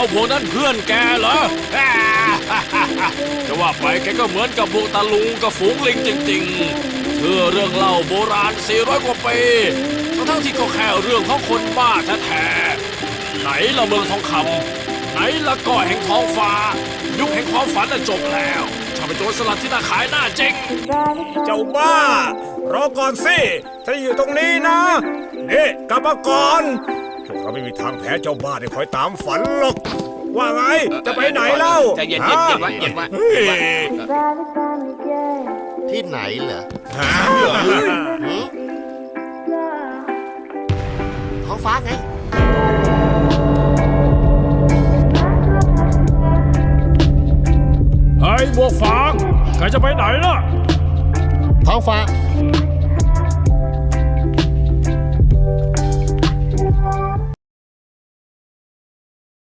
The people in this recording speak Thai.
จ้าพวกนั้นเพื่อนแกเหรอจะว่าไปแกก็เหมือนกับพวกตาลุงกับฝูงลิงจริง ๆ เชื่อเรื่องเล่าโบราณ 400 กว่าปีทั้งๆที่ก็แค่เรื่องของคนบ้าแท้ๆ ไหนละเมืองทองคำไหนละเก่อแห่งท้องฟ้า ยุคแห่งความฝันน่ะจบแล้วถ้าเป็นโจรสลัดที่น่าขายหน้าเจ๊งเจ้าบ้ารอก่อนสิฉันอยู่ตรงนี้นะนี่กลับมาก่อน พวกเราไม่มีทางแพ้เจ้าบ้าที่คอยตามฝันหรอก ว่าไง จะไปไหนเล่าใจเย็นๆเย็นๆไว้เย็นไว้เฮ้ยที่ไหนเหรอฮะหือท้องฟ้าไงเฮ้ยบวกฟางแกจะไปไหนล่ะท้องฟ้า